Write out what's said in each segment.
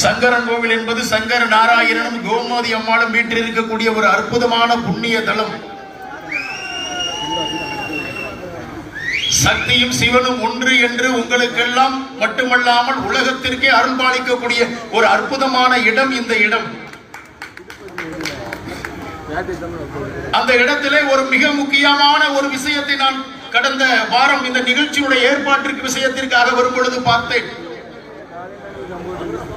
சங்கரன் கோவில் என்பது சங்கர நாராயணனும் கோமதி அம்மாளும் வீட்டில் இருக்கக்கூடிய ஒரு அற்புதமான புண்ணிய தலம். சக்தியும் சிவனும் ஒன்று என்று உங்களுக்கெல்லாம் மட்டுமல்லாமல் உலகத்திற்கே அருள்பாலிக்கக்கூடிய ஒரு அற்புதமான இடம் இந்த இடம். அந்த இடத்திலே ஒரு மிக முக்கியமான ஒரு விஷயத்தை நான் கடந்த வாரம் இந்த நிகழ்ச்சியுடைய ஏற்பாட்டிற்கு விஷயத்திற்காக வரும் பொழுது பார்த்தேன்.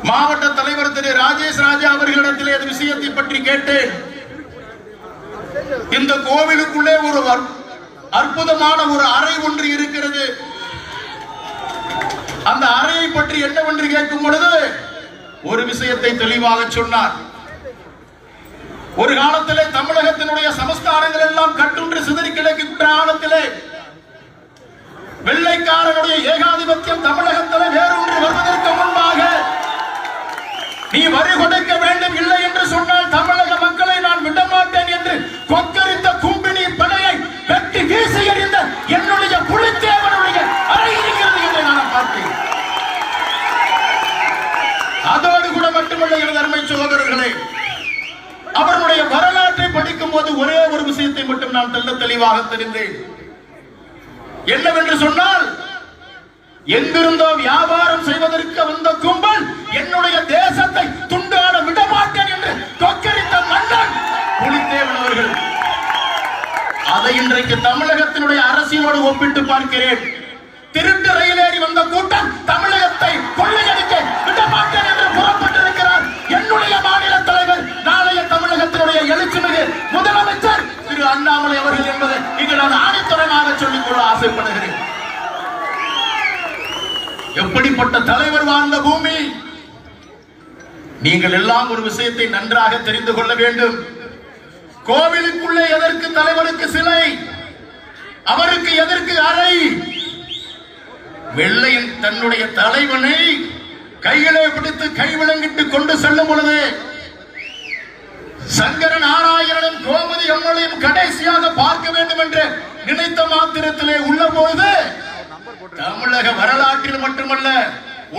மாவட்ட தலைவர் திரு ராஜேஷ் ராஜா அவர்களிடத்தில் இந்த விஷயத்தை பற்றி கேட்டேன். இந்த கோவிலுக்குள்ளே ஒரு அற்புதமான ஒரு அறை ஒன்று இருக்கிறது. அந்த அறையை பற்றி என்னவென்று கேட்கும் பொழுது ஒரு விஷயத்தை தெளிவாக சொன்னார். ஒரு காலத்திலே தமிழகத்தினுடைய சமஸ்தானங்கள் எல்லாம் கட்டுன்று சிதறி கிடக்கின்ற காலத்திலே வெள்ளைக்காரனுடைய ஏகாதிபத்தியம் தமிழகத்தில் வேறு ஒன்று வருவதற்கு முன்பாக நீ வரி கொடுக்க வேண்டும் இல்லை என்று சொன்னால் தமிழக மக்களை நான் விடமாட்டேன் என்று கொக்கரித்த கும்பினி படையை வெட்டி வீசி எறிந்த என்னுடைய புலித்தேவனுடைய அறை இருக்கிறது என்று நான் பார்த்தேன். அதோடு கூட மட்டுமல்ல எனது அருமை சகோதரர்களே அவருடைய வரலாற்றை படிக்கும் போது ஒரே ஒரு விஷயத்தை மட்டும் நான் தெல்ல தெளிவாக தெரிந்தேன். சொன்னால் எங்கிருந்தோ வியாபாரம் செய்வதற்கு வந்த கும்பல் என்னுடைய தேசத்தை துண்டாட விடமாட்டேன் என்று கொக்கரித்த மன்னன் புலித்தேவன் அவர்கள். அதை இன்றைக்கு தமிழகத்தினுடைய அரசியலோடு ஒப்பிட்டு பார்க்கிறேன். திருட்டு ரயிலேறி வந்த கூட்டம் தமிழகத்தை கொள்ளையடிக்க விடமாட்டேன் என்று புறப்பட்டிருக்கிறார். என்னுடைய மாநில தலைவர் நாளைய தமிழகத்தினுடைய எழுச்சிமிகு முதலமைச்சர் திரு அண்ணாமலை அவர்கள் என்பதை இங்கு நான் ஆணித்தரமாக சொல்லிக்கொள்ள ஆசைப்படுகிறேன். எப்படிப்பட்ட தலைவர் வாழ்ந்த பூமி? நீங்கள் எல்லாம் ஒரு விஷயத்தை நன்றாக தெரிந்து கொள்ள வேண்டும். கோவிலுக்குள்ளே எதற்கு தலைவருக்கு சிலை? அவருக்கு எதற்கு அறை? வெள்ளையின் தன்னுடைய தலைவனை கையிலே பிடித்து கை விளங்கிட்டு கொண்டு செல்லும் பொழுது சங்கர நாராயணனும் கோமதி அம்மளையும் கடைசியாக பார்க்க வேண்டும் என்று நினைத்த மாத்திரத்திலே உள்ள பொழுது தமிழக வரலாற்றில் மட்டுமல்ல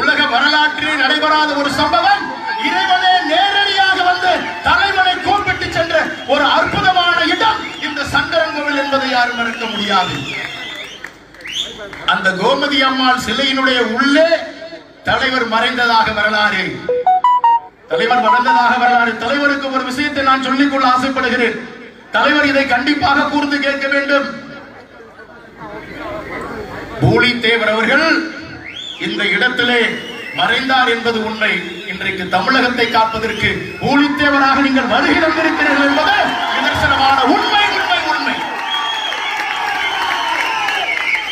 உலக வரலாற்றில் நடைபெறாத ஒரு சம்பவம் இறைவனே நேரடியாக வந்து தலைவனை கூப்பிட்டு சென்ற ஒரு அற்புதமான இடம் இந்த சங்கரன் கோவில் என்பதை யாரும் மறுக்க முடியாது. அந்த கோமதி அம்மாள் சிலையினுடைய உள்ளே தலைவர் மறைந்ததாக வரலாறு. தலைவர் வளர்ந்ததாக வரலாறு. தலைவருக்கு ஒரு விஷயத்தை நான் சொல்லிக்கொள்ள ஆசைப்படுகிறேன். தலைவர் இதை கண்டிப்பாக கூர்ந்து கேட்க வேண்டும். பூலித்தேவர் அவர்கள் இந்த இடத்திலே மறைந்தார் என்பது உண்மை. இன்றைக்கு தமிழகத்தை காப்பதற்கு பூலித்தேவராக நீங்கள் வருகை தந்திருக்கிறீர்கள் என்பது நிதர்சனமான உண்மை உண்மை உண்மை.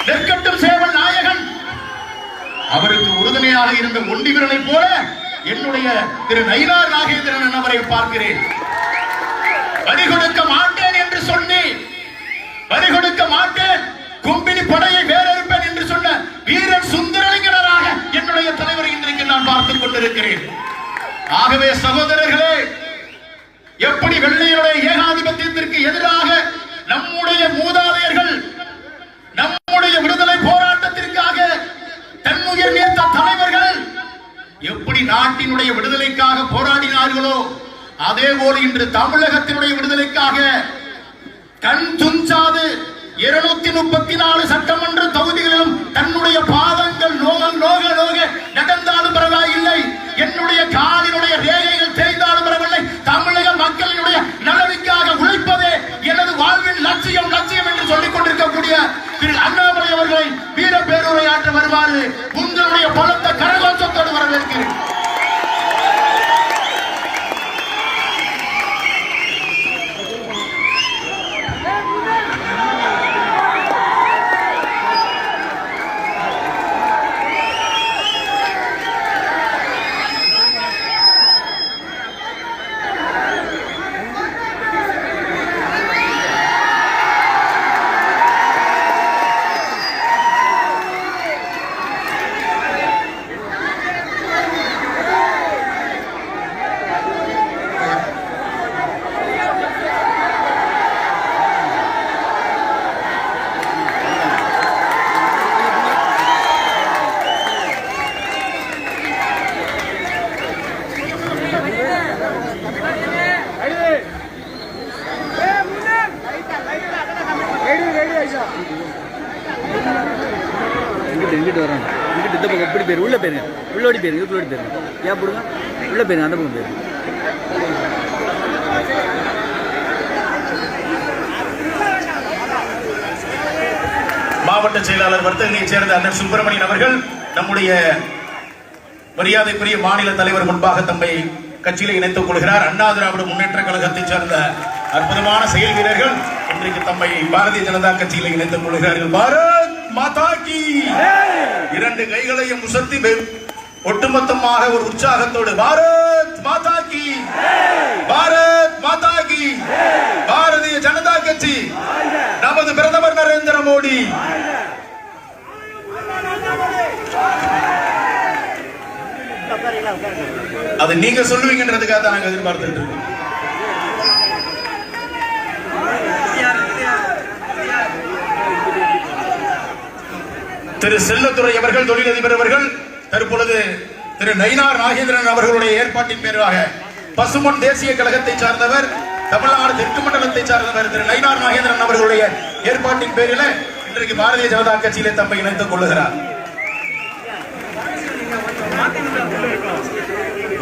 நெற்கட்டும் சேவல் நாயகன். அவருக்கு உறுதுணையாக இருந்த ஒண்டி போல என்னுடைய திரு நயினார் நாகேந்திரன் அவரை பார்க்கிறேன். வரி கொடுக்க மாட்டேன் என்று சொன்னேன் வரி கொடுக்க மாட்டேன். கும்பினி படையை வேறறுப்பேன் என்று சொன்ன வீரன் சுந்தரலிங்கனராக என்னுடைய தலைவர் இன்றைக்கு நான் பார்த்துக் கொண்டிருக்கிறேன். ஆகவே சகோதரர்களே எப்படி வெள்ளையுடைய ஏகாதிபத்தியத்திற்கு எதிராக நம்முடைய மூதாதையர்கள் நம்முடைய நாட்டினுடைய விடுதலைக்காக போராடினார்களோ அதே போல இன்று தமிழகத்தினுடைய விடுதலைக்காக கண் துஞ்சாது இருநூத்தி முப்பத்தி நாலு சட்டமன்ற தொகுதிகளிலும் தன்னுடைய பாதங்கள் நோக நோக நோக நடந்தாலும் பரவாயில்லை. என்னுடைய காலினுடைய ரேகைகள் தேய்ந்தாலும் பரவாயில்லை. தமிழக மக்களினுடைய நலனுக்காக உழைப்பதே எனது வாழ்வின் லட்சியம் லட்சியம் என்று சொல்லிக் கொண்டிருக்கக்கூடிய திரு அண்ணாமலை அவர்களை வீர பேருரையாற்ற வருவாரு உங்களுடைய பலத்த கரகோஷத்தோடு வரவேற்கிறேன். உள்ளோடி போயிருங்க இதுக்குள்ளோடி போயிருங்க ஏன் போடுங்க உள்ள போயிருங்க அந்த பக்கம் போயிருங்க மாவட்ட செயலாளர் வர்த்தகனைச் சேர்ந்த அண்ணன் சுப்பிரமணியன் அவர்கள் நம்முடைய மரியாதைக்குரிய மாநில தலைவர் முன்பாக தம்மை கட்சியில் இணைத்துக் கொள்கிறார். அண்ணா திராவிட முன்னேற்ற கழகத்தைச் சேர்ந்த அற்புதமான செயல் வீரர்கள் இன்றைக்கு தம்மை பாரதிய ஜனதா கட்சியில் இணைத்துக் கொள்கிறார்கள். பாரத் மாதா கி. இரண்டு கைகளையும் உசர்த்தி ஒட்டுமொத்தமாக ஒரு உற்சாகத்தோடு பாரத் மாதா கி பாரத் மாதா கி பாரதிய ஜனதா கட்சி! நமது பிரதமர் நரேந்திர மோடி! அது நீங்க சொல்லுவீங்கன்றதுக்காக தான் நாங்க எதிர்பார்த்துட்டு இருக்கோம். திரு செல்லத்துறை அவர்கள் தொழிலதிபர் அவர்கள் தற்பொழுது திரு நயினார் நாகேந்திரன் அவர்களுடைய ஏற்பாட்டின் பேராக பசுமன் தேசிய கழகத்தை சார்ந்தவர் தமிழ்நாடு தெற்கு மண்டலத்தை சார்ந்தவர் திரு நயினார் நாகேந்திரன் அவர்களுடைய ஏற்பாட்டின் பேரில் இன்றைக்கு பாரதிய ஜனதா கட்சியிலே தம்மை இணைத்துக் கொள்ளுகிறார்.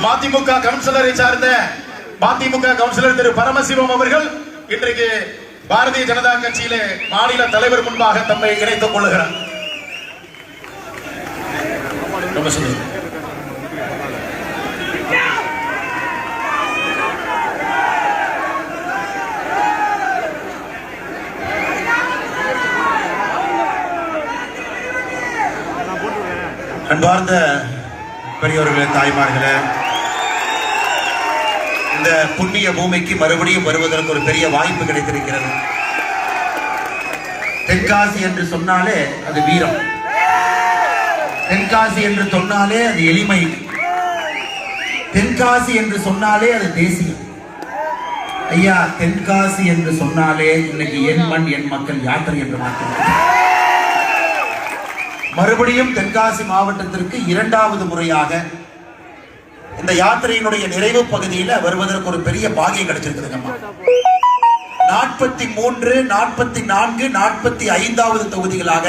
மதிமுக கவுன்சிலரை சார்ந்த மதிமுக கவுன்சிலர் திரு பரமசிவம் அவர்கள் இன்றைக்கு பாரதிய ஜனதா கட்சியிலே மாநில தலைவர் முன்பாக தம்மை இணைத்துக் கொள்ளுகிறார். ரொம்ப அன்பார்ந்த பெரியவர்களே தாய்மார்களே இந்த புண்ணிய பூமிக்கு மறுபடியும் வருவதற்கு ஒரு பெரிய வாய்ப்பு கிடைத்திருக்கிறது. தென்காசி என்று சொன்னாலே அது வீரம். தென்காசி என்று சொன்னாலே அது எளிமை. தென்காசி என்று சொன்னாலே அது தேசியம். ஐயா தென்காசி என்று சொன்னாலே இன்னைக்கு என் மண் என் மக்கள் யாத்திரை என்று மாற்றினார் மறுபடியும் தென்காசி மாவட்டத்திற்கு இரண்டாவது முறையாக இந்த யாத்திரையினுடைய நிறைவு பகுதியில் வருவதற்கு ஒரு பெரிய பாகியம் கிடைச்சிருக்குதுங்கம்மா நாற்பத்தி மூன்று நாற்பத்தி நான்கு நாற்பத்தி ஐந்தாவது தொகுதிகளாக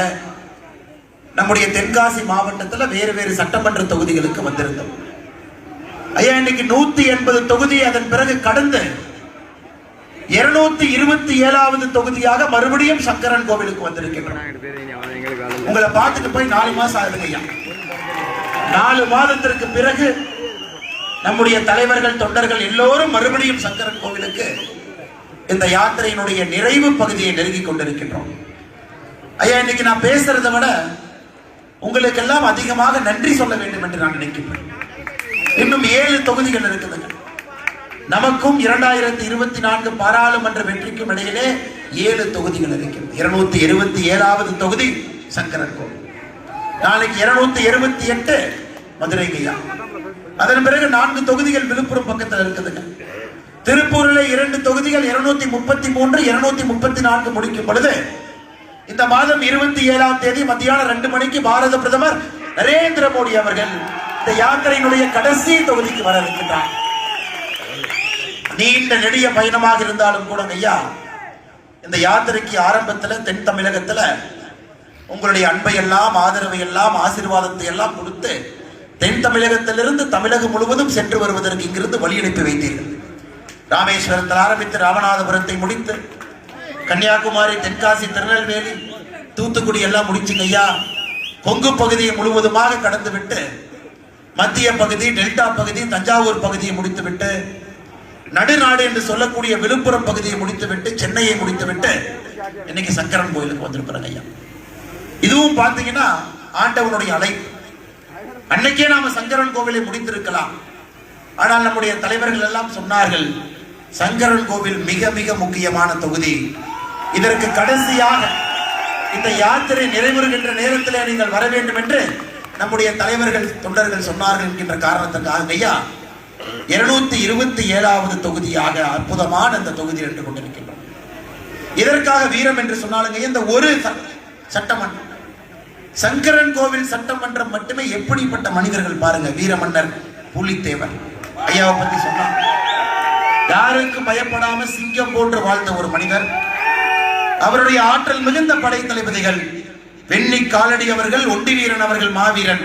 நம்முடைய தென்காசி மாவட்டத்தில் வேறு வேறு சட்டமன்ற தொகுதிகளுக்கு வந்திருந்தோம். ஐயா இன்னைக்கு நூத்தி எண்பது தொகுதி அதன் பிறகு கடந்து இருநூத்தி இருபத்தி ஏழாவது தொகுதியாக மறுபடியும் சங்கரன் கோவிலுக்கு வந்திருக்கின்றோம். உங்களை பார்த்துட்டு போய் நாலு மாசம் ஆகுதுங்க ஐயா. நாலு மாதத்திற்கு பிறகு நம்முடைய தலைவர்கள் தொண்டர்கள் எல்லோரும் மறுபடியும் சங்கரன் கோவிலுக்கு இந்த யாத்திரையினுடைய நிறைவு பகுதியை நெருங்கிக் கொண்டிருக்கின்றோம். ஐயா இன்னைக்கு நான் பேசுறதை விட உங்களுக்கெல்லாம் அதிகமாக நன்றி சொல்ல வேண்டும் என்று நான் நினைக்கின்றேன். இன்னும் ஏழு தொகுதிகள் இருக்குதுங்க நமக்கும் இரண்டாயிரத்தி இருபத்தி நான்கு பாராளுமன்ற வெற்றிக்கும் இடையிலே ஏழு தொகுதிகள் இருக்கிறது இருநூத்தி இருபத்தி ஏழாவது தொகுதி சங்கரன் கோவில். நாளைக்கு இருநூத்தி இருபத்தி எட்டு மதுரை கையா. அதன் பிறகு நான்கு தொகுதிகள் விழுப்புரம் பக்கத்தில் இருக்குதுங்க திருப்பூரில் இரண்டு தொகுதிகள் இருநூத்தி முப்பத்தி மூன்று இருநூத்தி முப்பத்தி நான்கு முடிக்கும் பொழுது இந்த மாதம் இருபத்தி ஏழாம் தேதி மத்தியானம் ரெண்டு மணிக்கு பாரத பிரதமர் நரேந்திர மோடி அவர்கள் இந்த யாத்திரையினுடைய கடைசி தொகுதிக்கு வர இருக்கின்றார். நீண்ட நெடிய பயணமாக இருந்தாலும் கூட ஐயா இந்த யாத்திரைக்கு ஆரம்பத்தில் தென் தமிழகத்தில் உங்களுடைய அன்பை எல்லாம் ஆதரவை எல்லாம் ஆசீர்வாதத்தை எல்லாம் கொடுத்து தென் தமிழகத்திலிருந்து தமிழகம் முழுவதும் சென்று வருவதற்கு இங்கிருந்து வழி அனுப்பி வைத்தீர்கள். ராமேஸ்வரத்தில் ஆரம்பித்து ராமநாதபுரத்தை முடித்து கன்னியாகுமரி தென்காசி திருநெல்வேலி தூத்துக்குடி எல்லாம் முடிச்சுங்க ஐயா. கொங்கு பகுதியை முழுவதுமாக கடந்து விட்டு மத்திய பகுதி டெல்டா பகுதி தஞ்சாவூர் பகுதியை முடித்துவிட்டு நடுநாடு என்று சொல்லக்கூடிய விழுப்புரம் பகுதியை முடித்துவிட்டு சென்னையை முடித்துவிட்டு இன்னைக்கு சங்கரன் கோயிலுக்கு வந்திருக்கிறாங்க ஐயா. இதுவும் பார்த்தீங்கன்னா ஆண்டவனுடைய அழைப்பு அன்னைக்கே நாம சங்கரன் கோவிலை முடித்திருக்கலாம். ஆனால் நம்முடைய தலைவர்கள் எல்லாம் சொன்னார்கள் சங்கரன் கோவில் மிக மிக முக்கியமான தொகுதி. இதற்கு கடைசியாக இந்த யாத்திரை நிறைவுறுகின்ற நேரத்தில் நீங்கள் வர வேண்டும் என்று நம்முடைய தலைவர்கள் தொண்டர்கள் சொன்னார்கள் என்கின்ற காரணத்துக்காக ஐயா இருநூத்தி இருபத்தி ஏழாவது தொகுதியாக அற்புதமான இந்த தொகுதி என்று கொண்டிருக்கின்றோம். இதற்காக வீரம் என்று சொன்னாலுங்க இந்த ஒரு சட்டமன்றம் சங்கரன் கோவில் சட்டமன்றம் மட்டுமே எப்படிப்பட்ட மனிதர்கள் பாருங்க வீரமன்னர் புலித்தேவர். ஐயாவை பத்தி சொன்னாங்க யாருக்கும் பயப்படாம சிங்கம் போன்று வாழ்ந்த ஒரு மனிதர் அவருடைய ஆற்றல் மிகுந்த படை தளபதிகள். வெண்ணி காலடி அவர்கள் ஒட்டி வீரன் அவர்கள் மாவீரன்.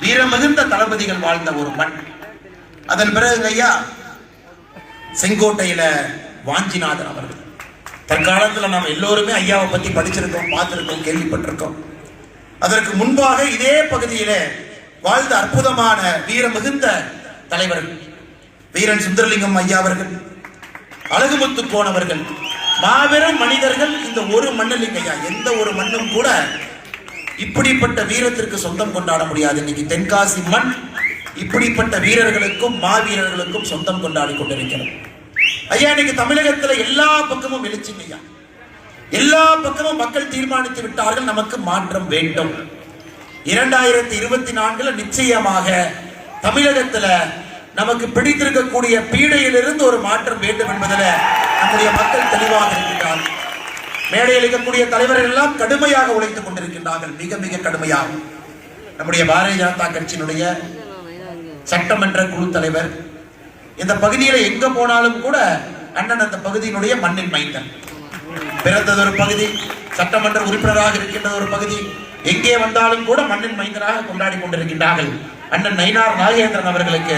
வீர மிகுந்த தளபதிகள் வாழ்ந்த ஒரு மண். அதன் பிறகு ஐயா செங்கோட்டையில வாஞ்சிநாதன் அவர்கள். தற்காலத்துல நாம் எல்லோருமே ஐயாவை பத்தி படிச்சிருக்கோம் பார்த்திருக்கோம் கேள்விப்பட்டிருக்கோம். அதற்கு முன்பாக இதே பகுதியில வாழ்ந்த அற்புதமான வீர மிகுந்த தலைவர்கள். வீரன் சுந்தரலிங்கம் ஐயா அவர்கள் அழகுமுத்து போனவர்கள் மாபெரும் மனிதர்கள் இந்த ஒரு மண்ணில் இல்லையா எந்த ஒரு மண்ணும் கூட இப்படிப்பட்ட வீரத்திற்கு சொந்தம் கொண்டாட முடியாது. இன்னைக்கு தென்காசி மண் இப்படிப்பட்ட வீரர்களுக்கும் மாவீரர்களுக்கும் சொந்தம் கொண்டாடி கொண்டிருக்கிறது. ஐயா இன்னைக்கு தமிழகத்துல எல்லா பக்கமும் எழுச்சிங்க ஐயா. எல்லா பக்கமும் மக்கள் தீர்மானித்து விட்டார்கள் நமக்கு மாற்றம் வேண்டும். இரண்டாயிரத்தி இருபத்தி நான்குல நிச்சயமாக தமிழகத்துல நமக்கு பிடித்திருக்கக்கூடிய பீடையிலிருந்து ஒரு மாற்றம் வேண்டும் என்பதில் நம்முடைய மக்கள் தெளிவாக இருக்கின்றார்கள். மேடையில் இருக்கக்கூடிய தலைவர்கள் எல்லாம் கடுமையாக உழைத்துக் கொண்டிருக்கின்றார்கள். மிக மிக கடுமையாக. நம்முடைய பாரதிய ஜனதா கட்சியினுடைய சட்டமன்ற குழு தலைவர் இந்த பகுதியில எங்க போனாலும் கூட அண்ணன் அந்த பகுதியினுடைய மண்ணின் மைந்தன். பிறந்தது ஒரு பகுதி சட்டமன்ற உறுப்பினராக இருக்கின்றது ஒரு பகுதி எங்கே வந்தாலும் கூட மண்ணின் மைந்தனாக கொண்டாடி கொண்டிருக்கின்றார்கள். அண்ணன் நயினார் நாகேந்திரன் அவர்களுக்கு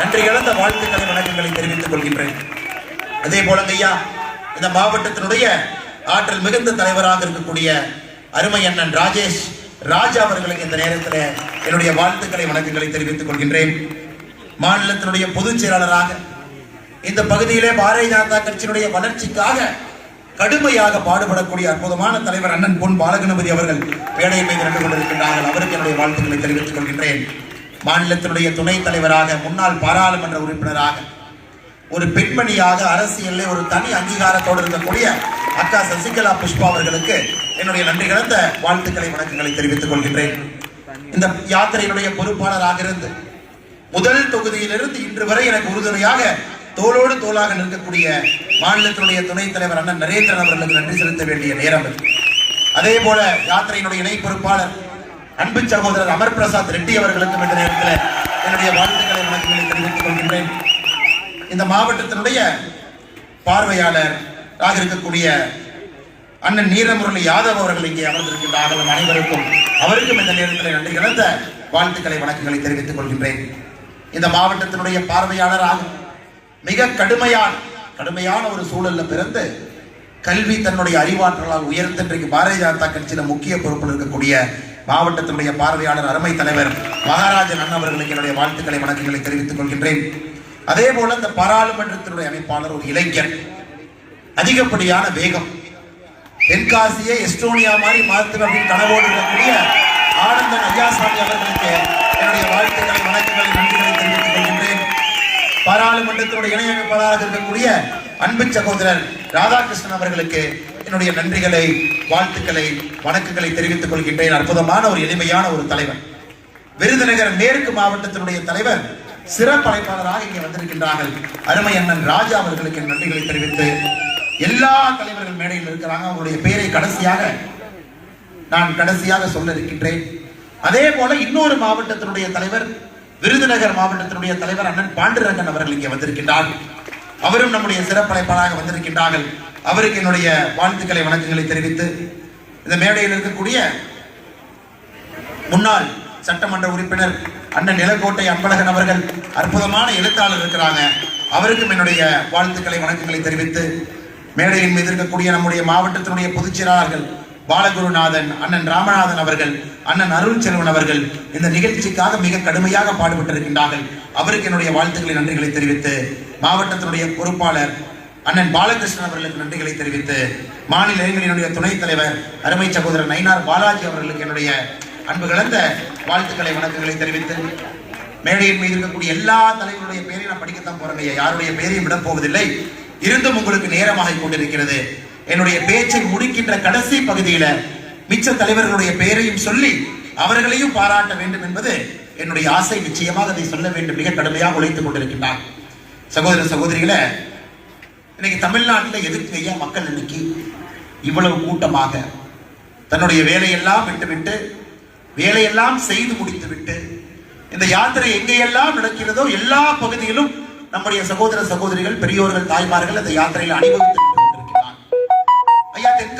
நன்றி கலந்த வாழ்த்துக்களை வணக்கங்களை தெரிவித்துக் கொள்கின்றேன். அதே போல ஐயா இந்த மாவட்டத்தினுடைய ஆற்றல் மிகுந்த தலைவராக இருக்கக்கூடிய அருமை அண்ணன் ராஜேஷ் ராஜா அவர்களுக்கு இந்த நேரத்தில் என்னுடைய வாழ்த்துக்களை வணக்கங்களை தெரிவித்துக் கொள்கின்றேன். மாநிலத்தினுடைய பொதுச் செயலாளராக இந்த பகுதியிலே பாரதிய ஜனதா கட்சியினுடைய வளர்ச்சிக்காக கடுமையாக பாடுபடக்கூடிய அற்புதமான தலைவர் அண்ணன் பொன் பாலகணபதி அவர்கள் பேடையை மீது நின்று கொண்டிருக்கின்றார்கள். அவருக்கு என்னுடைய வாழ்த்துக்களை தெரிவித்துக் கொள்கின்றேன். மாநிலத்தினுடைய துணைத் தலைவராக முன்னாள் பாராளுமன்ற உறுப்பினராக ஒரு பெண்மணியாக அரசியலில் ஒரு தனி அங்கீகாரத்தோடு இருக்கக்கூடிய அக்கா சசிகலா புஷ்பா அவர்களுக்கு என்னுடைய நன்றி கலந்த வாழ்த்துக்களை வணக்கங்களை தெரிவித்துக் கொள்கின்றேன். இந்த யாத்திரையினுடைய பொறுப்பாளராக இருந்து முதல் தொகுதியிலிருந்து இன்று வரை எனக்கு உறுதுணையாக தோளோடு தோளாக நிற்கக்கூடிய மாநிலத்தினுடைய துணைத் தலைவர் அண்ணன் நரேந்திரன் அவர்களுக்கு நன்றி செலுத்த வேண்டிய நேரம் அதே போல யாத்திரையினுடைய இணை பொறுப்பாளர் அன்பு சகோதரர் அமர் பிரசாத் ரெட்டி அவர்களுக்கும் இந்த நேரத்தில் என்னுடைய வாழ்த்துக்களை வணக்கங்களை தெரிவித்துக் கொள்கின்றேன். இந்த மாவட்டத்தினுடைய பார்வையாளர் ஆக இருக்கக்கூடிய அண்ணன் நீரமுரளி யாதவ் அவர்கள் இங்கே அமர்ந்திருக்கின்றார்கள் அனைவருக்கும் அவருக்கும் இந்த நேரத்தில் நன்றி கலந்த வாழ்த்துக்களை வணக்கங்களை தெரிவித்துக் கொள்கின்றேன். இந்த மாவட்டத்தினுடைய பார்வையாளராக மிக கடுமையான கடுமையான ஒரு சூழல்ல பிறந்து கல்வி தன்னுடைய அறிவாற்றலால் உயர்ந்த இன்றைக்கு பாரதிய ஜனதா கட்சியில முக்கிய பொறுப்பில் இருக்கக்கூடிய மாவட்டத்தினுடைய பார்வையாளர் அருமை தலைவர் மகாராஜன் அண்ணன் அவர்களுக்கு என்னுடைய வாழ்த்துக்களை வணக்கங்களை தெரிவித்துக் கொள்கின்றேன். அதே போல இந்த பாராளுமன்றத்தினுடைய அமைப்பாளர் ஒரு இளைஞர். அதிகப்படியான வேகம். தென்காசியை எஸ்டோனியா மாதிரி மாற்று அப்படின்னு கனவோடு இருக்கக்கூடிய ஆனந்தன் ஐயாசாமி அவர்களுக்கு என்னுடைய வாழ்த்துக்களை வணக்கங்களை நன்றிகளை பாராளுமன்றத்தினுடைய இணையமைப்பாளராக இருக்கக்கூடிய அன்பு சகோதரர் ராதாகிருஷ்ணன் அவர்களுக்கு என்னுடைய நன்றிகளை வாழ்த்துக்களை வணக்கங்களை தெரிவித்துக் கொள்கின்றேன். அற்புதமான ஒரு எளிமையான ஒரு தலைவர். விருதுநகர் மேற்கு மாவட்டத்தினுடைய தலைவர் சிறப்படைப்பாளராக இங்கே வந்திருக்கின்றார்கள். அருமை அண்ணன் ராஜா அவர்களுக்கு என் நன்றிகளை தெரிவித்து எல்லா தலைவர்கள் மேடையில் இருக்கிறாங்க. அவருடைய பெயரை கடைசியாக நான் கடைசியாக சொல்ல இருக்கின்றேன். அதே போல இன்னொரு மாவட்டத்தினுடைய தலைவர் விருதுநகர் மாவட்டத்தினுடைய தலைவர் அண்ணன் பாண்டுரங்கன் அவர்கள் இங்கே வந்திருக்கின்றார்கள் அவரும் நம்முடைய சிறப்பழைப்பாளராக வந்திருக்கின்றார்கள். அவருக்கு என்னுடைய வாழ்த்துக்களை வணக்கங்களை தெரிவித்து இந்த மேடையில் இருக்கக்கூடிய முன்னாள் சட்டமன்ற உறுப்பினர் அண்ணன் நிலக்கோட்டை அன்பழகன் அவர்கள் அற்புதமான எழுத்தாளர் இருக்கிறாங்க. அவருக்கும் என்னுடைய வாழ்த்துக்களை வணக்கங்களை தெரிவித்து மேடையின் மீது இருக்கக்கூடிய நம்முடைய மாவட்டத்தினுடைய பொதுச் செயலாளர்கள் பாலகுருநாதன் அண்ணன் ராமநாதன் அவர்கள் அண்ணன் அருள் செல்வன் அவர்கள் இந்த நிகழ்ச்சிக்காக மிக கடுமையாக பாடுபட்டிருக்கின்றார்கள். அவருக்கு என்னுடைய வாழ்த்துக்களை நன்றிகளை தெரிவித்து மாவட்டத்தினுடைய பொறுப்பாளர் அண்ணன் பாலகிருஷ்ணன் அவர்களுக்கு நன்றிகளை தெரிவித்து மாநில இளைஞர்களுடைய துணைத் தலைவர் அருமை சகோதரர் நயினார் பாலாஜி அவர்களுக்கு என்னுடைய அன்பு கலந்த வாழ்த்துக்களை வணக்கங்களை தெரிவித்து மேடையின் மீது இருக்கக்கூடிய எல்லா தலைவருடைய பெயரையும் நான் படிக்கத்தான் போறேன் யாருடைய பேரையும் விட போவதில்லை. இருந்தும் உங்களுக்கு நேரமாக கொண்டிருக்கிறது. என்னுடைய பேச்சை முடிக்கின்ற கடைசி பகுதியில மிச்ச தலைவர்களுடைய பெயரையும் சொல்லி அவர்களையும் பாராட்ட வேண்டும் என்பது என்னுடைய ஆசை. நிச்சயமாக அதை சொல்ல வேண்டும். மிக கடுமையாக உழைத்துக் கொண்டிருக்கின்றார். சகோதர சகோதரிகளை இன்னைக்கு தமிழ்நாட்டில் எதுக்கு ஐயா மக்கள் இன்னைக்கு இவ்வளவு கூட்டமாக தன்னுடைய வேலையெல்லாம் விட்டுவிட்டு வேலையெல்லாம் செய்து முடித்துவிட்டு இந்த யாத்திரை எங்கேயெல்லாம் நடக்கிறதோ எல்லா பகுதியிலும் நம்முடைய சகோதர சகோதரிகள் பெரியோர்கள் தாய்மார்கள் அந்த யாத்திரையில் அணிவகுத்து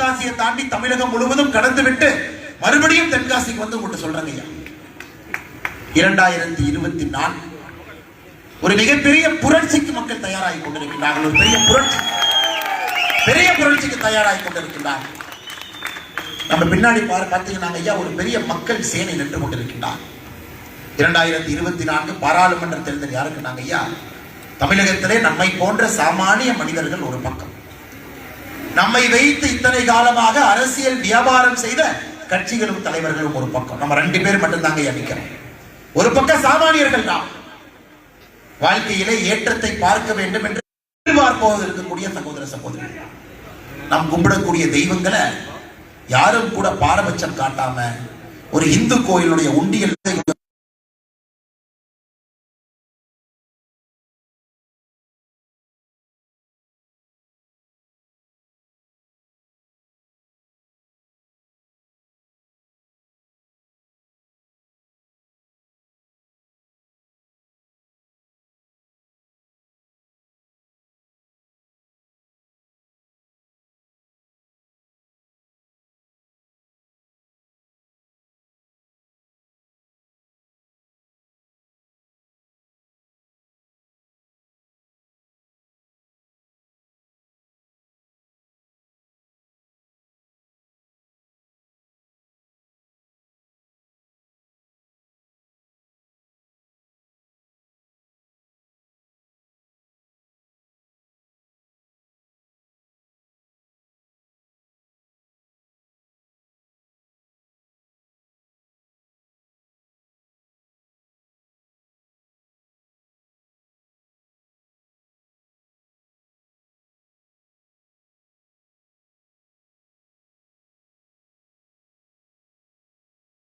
தென்காசியை தாண்டி தமிழகம் முழுவதும் கடந்து விட்டு மறுபடியும் தென்காசிக்கு வந்து உங்கள்கிட்ட சொல்றாங்க ஐயா. இரண்டாயிரத்தி இருபத்தி நான்கு. ஒரு மிகப்பெரிய புரட்சிக்கு மக்கள் தயாராகி கொண்டிருக்கிறார்கள் ஒரு பெரிய புரட்சி. பெரிய புரட்சிக்கு தயாராகி கொண்டிருக்கிறார்கள் நம்ம பின்னாடி பாரு பார்த்தீங்கன்னா ஐயா ஒரு பெரிய மக்கள் சேனை நின்று கொண்டிருக்கின்றார். இரண்டாயிரத்தி இருபத்தி நான்கு பாராளுமன்ற தேர்தல் யாருக்கு நாங்க ஐயா? தமிழகத்திலே நம்மை போன்ற சாமானிய மனிதர்கள் ஒரு பக்கம். நம்மை வைத்து இத்தனை காலமாக அரசியல் வியாபாரம் செய்த கட்சிகளும் தலைவர்களும் ஒரு பக்கம். நம்ம ரெண்டு பேர் மட்டும்தாங்க ஐயா ஒரு பக்கம் சாமானியர்கள் தான். வாழ்க்கையிலே ஏற்றத்தை பார்க்க வேண்டும் என்று எதிர்பார்ப்போது இருக்கக்கூடிய சகோதர சகோதரி நாம் கும்பிடக்கூடிய தெய்வங்களை யாரும் கூட பாரபட்சம் காட்டாம ஒரு இந்து கோயிலுடைய உண்டியல்